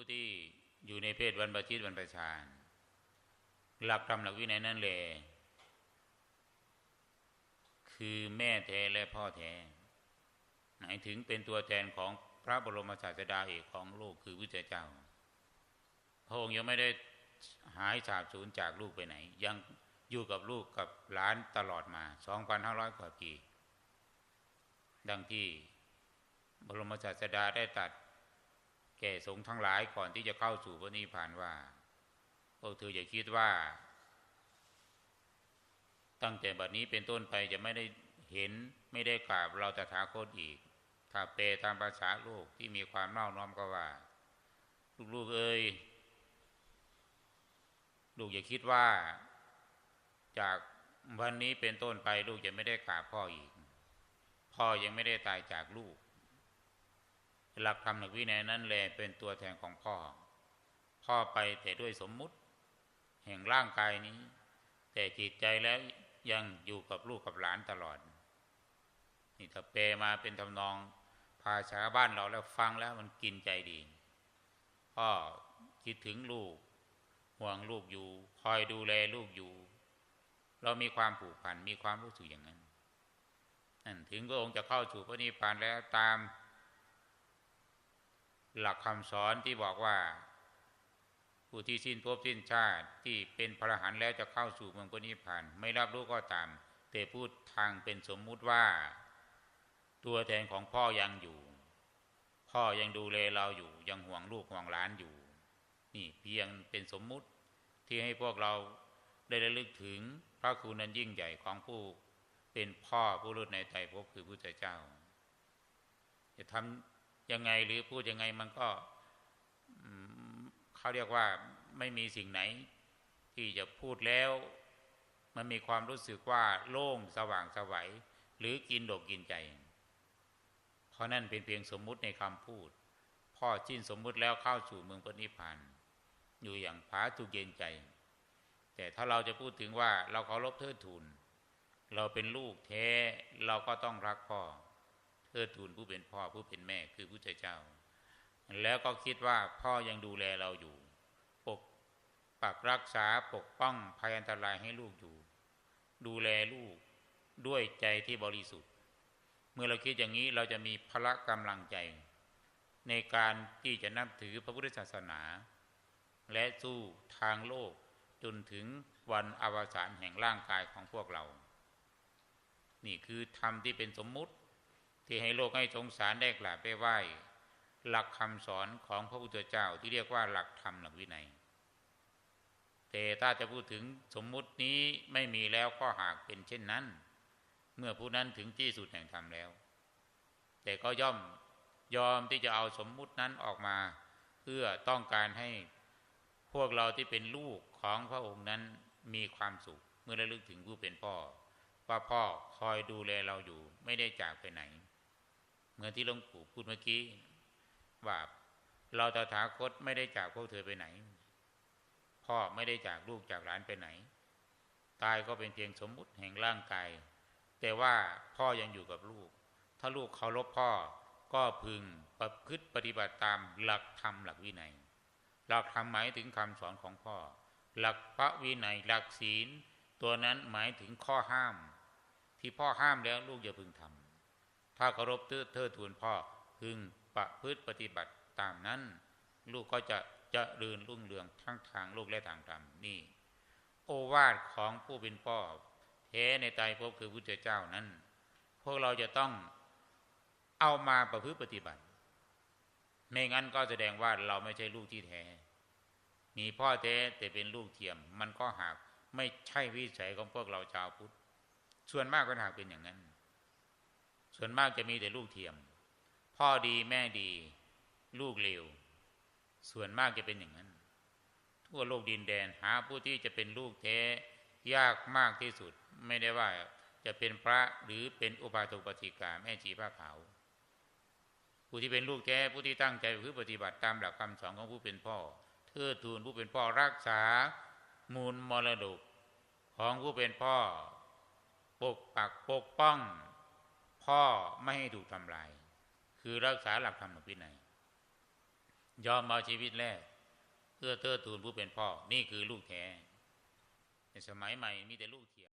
ผู้ที่อยู่ในเพศวันประชิตวันประชานหลักธรรมหลักวินัยนั่นแหละคือแม่แท้และพ่อแท้หมายถึงเป็นตัวแทนของพระบรมศาสดาเอกของโลกคือพระเจ้า พระองค์ยังไม่ได้หายสาบสูญจากลูกไปไหน ยังอยู่กับลูกกับหลานตลอดมา 2,500 กว่าปี ดังที่บรมศาสดาได้ตัด แก่สงฆ์ทั้งหลายก่อนที่จะเข้าสู่พระนิพพานว่าพวกเธออย่าคิดว่า ตั้งแต่บัดนี้เป็นต้นไปจะไม่ได้เห็นไม่ได้กราบเราจะถาโคตอีก ถ้าเปตามภาษาโลกที่มีความเน่าน้อมก็ว่า ลูกๆเอ้ยลูกอย่าคิดว่า จากวันนี้เป็นต้นไปลูกจะไม่ได้กราบพ่ออีก พ่อยังไม่ได้ตายจากลูก หลักธรรมหลักวินัยนั้นแลเป็นตัวแทนของพ่อ พ่อไปแต่ด้วยสมมุติ แห่งร่างกายนี้ แต่จิตใจแล้วยังอยู่กับลูกกับหลานตลอด นี่ถ้าเปมาเป็นทำนองภาษาบ้านเราแล้วฟังแล้วมันกินใจดีพ่อคิดถึงลูก ห่วงลูกอยู่ คอยดูแลลูกอยู่ เรามีความผูกพันมีความรู้สึกอย่างนั้นนั่นถึงพระองค์จะเข้าสู่พระนิพพานแล้วตาม หลักคำสอนที่บอกว่า ผู้ที่สิ้นภพสิ้นชาติที่เป็นพระหันแล้วจะเข้าสู่เมืองพระนิพพานไม่รับรู้ก็ตาม แต่พูดทางเป็นสมมุติว่า ตัวแทนของพ่อยังอยู่ พ่อยังดูแลเราอยู่ ยังห่วงลูกห่วงหลานอยู่ นี่เพียงเป็นสมมุติที่ให้พวกเราได้ระลึกถึงพระคุณนั้นยิ่งใหญ่ของผู้เป็นพ่อผู้รุ่นในใจพบคือพระเจ้า จะทำ ยังไงหรือพูดยังไงมันก็เขาเรียกว่าไม่มีสิ่งไหน ที่จะพูดแล้ว มันมีความรู้สึกว่าโล่งสว่างสวัยหรือกินโดกกินใจ เพราะนั่นเป็นเพียงสมมุติในคำพูดพ่อจิ้นสมมุติแล้วเข้าสู่เมืองพระนิพพานอยู่อย่างผาทุกเย็นใจ แต่ถ้าเราจะพูดถึงว่าเราเคารพเทิดทูนเราเป็นลูกแท้เราก็ต้องรักพ่อ ทิดทูนผู้เป็นพ่อผู้เป็นแม่คือผู้เจ้า แล้วก็คิดว่าพ่อยังดูแลเราอยู่ ปกปักรักษาปกป้องภัยอันตรายให้ลูกอยู่ ดูแลลูกด้วยใจที่บริสุทธิ์ เมื่อเราคิดอย่างนี้เราจะมีพละกำลังใจ ในการที่จะนับถือพระพุทธศาสนา และสู้ทางโลกจนถึงวันอวสานแห่งร่างกายของพวกเรา นี่คือธรรมที่เป็นสมมุติ ที่ให้โลกให้สงสารได้กราบได้ไหว้หลักคำสอนของพระพุทธเจ้าที่เรียกว่าหลักธรรมหลักวินัย แต่ถ้าจะพูดถึงสมมุตินี้ไม่มีแล้วก็หากเป็นเช่นนั้น เมื่อผู้นั้นถึงที่สุดแห่งธรรมแล้ว แต่ก็ย่อมยอมที่จะเอาสมมุตินั้นออกมา เพื่อต้องการให้พวกเราที่เป็นลูกของพระองค์นั้นมีความสุข เมื่อระลึกถึงผู้เป็นพ่อ ว่าพ่อคอยดูแลเราอยู่ไม่ได้จากไปไหน เหมือนที่หลวงปู่พูดเมื่อกี้ ว่าเราตถาคตไม่ได้จากพวกเธอไปไหน พ่อไม่ได้จากลูกจากหลานไปไหน ตายก็เป็นเพียงสมมุติแห่งร่างกาย แต่ว่าพ่อยังอยู่กับลูก ถ้าลูกเคารพพ่อก็พึงประพฤติปฏิบัติตามหลักธรรมหลักวินัย หลักธรรมหมายถึงคำสอนของพ่อ หลักพระวินัยหลักศีล ตัวนั้นหมายถึงข้อห้าม ที่พ่อห้ามแล้วลูกอย่าพึงทำ ถ้าเคารพเทิดทูนพ่อพึงประพฤติปฏิบัติตามนั้น ลูกก็จะจะเดินรุ่งเรืองทั้งทางโลกและทางธรรมนี่ โอวาทของผู้เป็นพ่อแท้ในใจพบคือพุทธเจ้านั้น พวกเราจะต้องเอามาประพฤติปฏิบัติ ไม่งั้นก็แสดงว่าเราไม่ใช่ลูกที่แท้ มีพ่อแท้แต่เป็นลูกเทียม มันก็หากไม่ใช่วิสัยของพวกเราชาวพุทธ ส่วนมากก็หากเป็นอย่างนั้น ส่วนมากจะมีแต่ลูกเทียม พ่อดีแม่ดี ลูกเลวส่วนมากจะเป็นอย่างนั้น ทั่วโลกดินแดนหาผู้ที่จะเป็นลูกแท้ยากมากที่สุด ไม่ได้ว่าจะเป็นพระหรือเป็นอุปาตุปฏิกาแม่ชีพระขาวผู้ที่เป็นลูกแท้ผู้ที่ตั้งใจคือปฏิบัติตามหลักคำสอนของผู้เป็นพ่อ เทิดทูนผู้เป็นพ่อรักษา มูลมรดกของผู้เป็นพ่อ ปกปักปกป้อง พ่อไม่ให้ถูกทำลาย คือรักษาหลักธรรมวินัยยอมเอาชีวิตแลกเพื่อเติดทูนผู้เป็นพ่อ นี่คือลูกแท้ในสมัยใหม่มีแต่ลูกเถียง